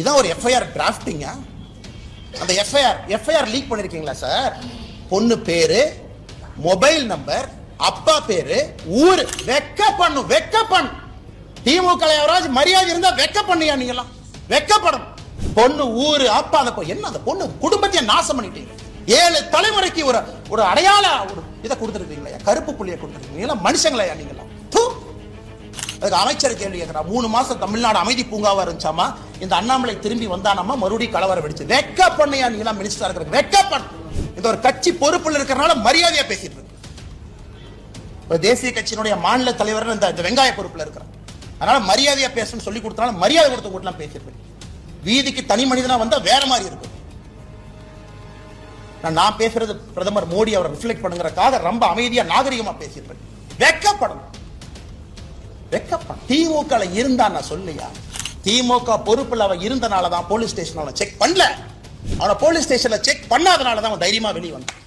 இதான் ஒரு எஃப்ஐஆர் டிராஃப்டிங்க அந்த எஃப்ஐஆர் எஃப்ஐஆர் லீக் பண்ணிருக்கீங்களா சார் பொண்ணு பேரு மொபைல் நம்பர் அப்பா பேரு ஊர். வெக்க பண்ணும் வெக்க பண்ணும் திமுக யாராவது மரியாதை இருந்தா வெக்க பண்ணியா நீங்களாம் வெக்கப்படும். பொண்ணு ஊரு அப்பா அந்த என்ன அந்த பொண்ணு? குடும்பத்தையே நாசம் பண்ணிட்டீங்க. ஏழு தலைமுறைக்கு ஒரு ஒரு அடையாள ஒரு இதை கொடுத்துருக்கீங்களா? கருப்பு புள்ளியை கொடுத்துருக்கீங்களா? மனுஷங்களையா நீங்களாம் அதுக்கு அமைச்சர் கேள்வி கேட்கிறா மூணு மாசம் தமிழ்நாடு அமைதி பூங்காவா இருந்துச்சாமா? இந்த அண்ணாமலை திரும்பி வந்தானாமா மறுபடியும் கலவரம் வெடிச்சு. வெக்க பண்ணியா எல்லாம் மினிஸ்டரா இருக்கிற வெக்க பண்ண இந்த ஒரு கட்சி பொறுப்புல இருக்கிறனால மரியாதையா பேசிட்டு இருக்கு. தேசிய கட்சியினுடைய மாநில தலைவர் இந்த வெங்காய பொறுப்புல இருக்கிறார் அதனால மரியாதையா பேசணும்னு சொல்லி கொடுத்தனால மரியாதை கொடுத்து கூட்டலாம் பேசியிருப்பேன் வீதிக்கு தனி மனிதனா வந்தா வேற மாதிரி இருக்கும் நான் நான் பேசுறது பிரதமர் மோடி அவரை ரிஃப்ளெக்ட் பண்ணுங்கிறக்காக ரொம்ப அமைதியா நாகரிகமா பேசியிருப்பேன் வெக்கப்படணும் வெக்கப்பா. திமுக இருந்தான் இருந்தா நான் சொல்லியா? திமுக பொறுப்புல அவன் இருந்தனால தான் போலீஸ் ஸ்டேஷன் அவனை செக் பண்ணல. அவனை போலீஸ் ஸ்டேஷன்ல செக் பண்ணாதனால தான் அவன் தைரியமா வெளியே வந்தான்.